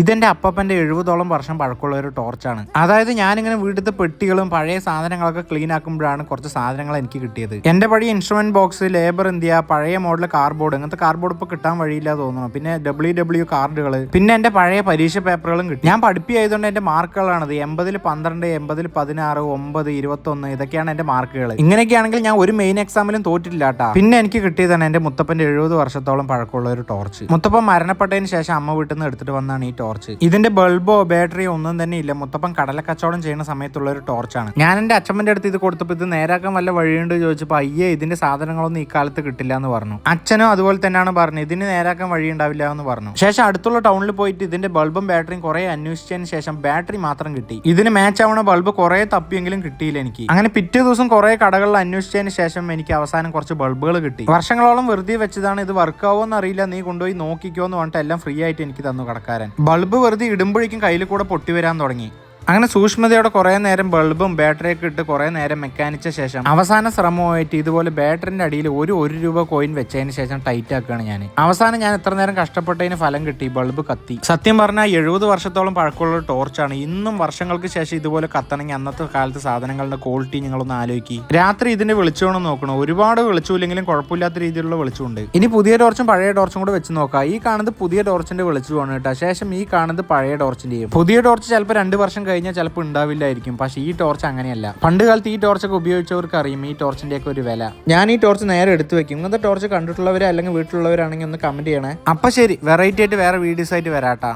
ഇതെന്റെ അപ്പപ്പന്റെ എഴുപതോളം വർഷം പഴക്കമുള്ള ഒരു ടോർച്ചാണ്. അതായത് ഞാനിങ്ങനെ വീട്ടിലത്തെ പെട്ടികളും പഴയ സാധനങ്ങളൊക്കെ ക്ലീൻ ആക്കുമ്പോഴാണ് കുറച്ച് സാധനങ്ങൾ എനിക്ക് കിട്ടിയത്. എന്റെ പഴയ ഇൻസ്ട്രുമെന്റ് ബോക്സ് ലേബർ ഇന്ത്യ പഴയ മോഡൽ കാർഡ്ബോർഡ് ഇങ്ങനത്തെ കാർഡ്ബോർഡ് ഇപ്പൊ കിട്ടാൻ വഴിയില്ല തോന്നുന്നു. പിന്നെ ഡബ്ല്യു ഡബ്ല്യു കാർഡുകൾ പിന്നെ എന്റെ പഴയ പരീക്ഷ പേപ്പറുകളും കിട്ടി. ഞാൻ പഠിപ്പിയായതുകൊണ്ട് എന്റെ മാർക്കുകളാണത് എൺപതിൽ പന്ത്രണ്ട് എൺപതിൽ പതിനാറ് ഒമ്പത് ഇരുപത്തൊന്ന് ഇതൊക്കെയാണ് എന്റെ മാർക്കുകൾ ഇങ്ങനെയൊക്കെയാണെങ്കിൽ ഞാൻ ഒരു മെയിൻ എക്സാമിലും തോറ്റില്ല കേട്ടാ പിന്നെ എനിക്ക് കിട്ടിയതാണ് എന്റെ മുത്തപ്പന്റെ എഴുപത് വർഷത്തോളം പഴക്കമുള്ള ഒരു ടോർച്ച് മുത്തപ്പൻ മരണപ്പെട്ടതിന് ശേഷം അമ്മ വീട്ടിൽ നിന്ന് എടുത്തിട്ട് വന്നാണ് ഈ ഇതിന്റെ ബൾബോ ബാറ്ററിയോ ഒന്നും തന്നെ ഇല്ല. മൊത്തപ്പം കടല കച്ചവടം ചെയ്യുന്ന സമയത്തുള്ള ഒരു ടോർച്ചാണ് ഞാൻ എന്റെ അച്ഛമ്മന്റെ അടുത്ത് ഇത് കൊടുത്തപ്പോൾ ഇത് നേരാക്കാൻ വല്ല വഴിയുണ്ട് ചോദിച്ചപ്പോൾ അയ്യേ ഇതിന്റെ സാധനങ്ങളൊന്നും ഈ കാലത്ത് കിട്ടില്ല എന്ന് പറഞ്ഞു. അച്ഛനും അതുപോലെ തന്നെയാണ് പറഞ്ഞത്. ഇതിന് നേരാക്കാൻ വഴി ഉണ്ടാവില്ല എന്ന് പറഞ്ഞു. ശേഷം അടുത്തുള്ള ടൗണിൽ പോയിട്ട് ഇതിന്റെ ബൾബും ബാറ്ററിയും കുറെ അന്വേഷിച്ചതിന് ശേഷം ബാറ്ററി മാത്രം കിട്ടി. ഇതിന് മാച്ച് ആവണ ബൾബ് കുറെ തപ്പിയെങ്കിലും കിട്ടിയില്ല എനിക്ക്. അങ്ങനെ പിറ്റേ ദിവസം കുറെ കടകളിൽ അന്വേഷിച്ചതിന് ശേഷം എനിക്ക് അവസാനം കുറച്ച് ബൾബുകൾ കിട്ടി. വർഷങ്ങളോളം വെറുതെ വെച്ചതാണ് ഇത് വർക്ക് ആവുമെന്ന് അറിയില്ല. നീ കൊണ്ടുപോയി നോക്കിക്കോ എന്ന് പറഞ്ഞിട്ട് എല്ലാം ഫ്രീ ആയിട്ട് എനിക്ക് തന്നു കടക്കാരൻ. ബൾബ് വെറുതെ ഇടുമ്പോഴേക്കും കയ്യിൽ കൂടെ പൊട്ടി വരാൻ തുടങ്ങി. അങ്ങനെ സൂക്ഷ്മതയോടെ കുറേ നേരം ബൾബും ബാറ്ററിയൊക്കെ ഇട്ട് കുറേ നേരം മെക്കാനിച്ച ശേഷം അവസാന ശ്രമമായിട്ട് ഇതുപോലെ ബാറ്ററിന്റെ അടിയിൽ ഒരു ഒരു രൂപ കോയിൻ വെച്ചതിന് ശേഷം ടൈറ്റ് ആക്കുകയാണ് ഞാൻ. അവസാനം ഞാൻ എത്ര നേരം കഷ്ടപ്പെട്ടതിന് ഫലം കിട്ടി? ബൾബ് കത്തി. സത്യം പറഞ്ഞാൽ എഴുപത് വർഷത്തോളം പഴക്കമുള്ള ടോർച്ചാണ് ഇന്നും വർഷങ്ങൾക്ക് ശേഷം ഇതുപോലെ കത്തണമെങ്കിൽ അന്നത്തെ കാലത്ത് സാധനങ്ങളുടെ ക്വാളിറ്റി നിങ്ങളൊന്ന് ആലോചിക്കി. രാത്രി ഇതിന്റെ വെളിച്ചമാണ് നോക്കണം ഒരുപാട് വെളിച്ചമില്ലെങ്കിലും കുഴപ്പമില്ലാത്ത രീതിയിലുള്ള വെളിച്ചമുണ്ട്. ഇനി പുതിയ ടോർച്ചും പഴയ ടോർച്ചും കൂടെ വെച്ച് നോക്കാം. ഈ കാണുന്നത് പുതിയ ടോർച്ചിന്റെ വെളിച്ചമാണ് കേട്ടോ. ശേഷം ഈ കാണുന്നത് പഴയ ടോർച്ചിന്റെയും പുതിയ ടോർച്ച് ചിലപ്പോൾ രണ്ട് വർഷം കഴിഞ്ഞാൽ ചിലപ്പോൾ ഉണ്ടാവില്ലായിരിക്കും. പക്ഷേ ഈ ടോർച്ച് അങ്ങനെയല്ല. പണ്ട് കാലത്ത് ഈ ടോർച്ചൊക്കെ ഉപയോഗിച്ചവർക്ക് അറിയും ഈ ടോർച്ചിന്റെ ഒക്കെ ഒരു വില. ഞാൻ ഈ ടോർച്ച് നേരെ എടുത്തു വെക്കും. ഇങ്ങനത്തെ ടോർച്ച് കണ്ടിട്ടുള്ളവരെ അല്ലെങ്കിൽ വീട്ടിലുള്ളവരാണെങ്കിൽ ഒന്ന് കമന്റ് ചെയ്യണേ. അപ്പൊ ശരി. വെറൈറ്റി ആയിട്ട് വേറെ വീഡിയോസ് ആയിട്ട് വരാട്ടാ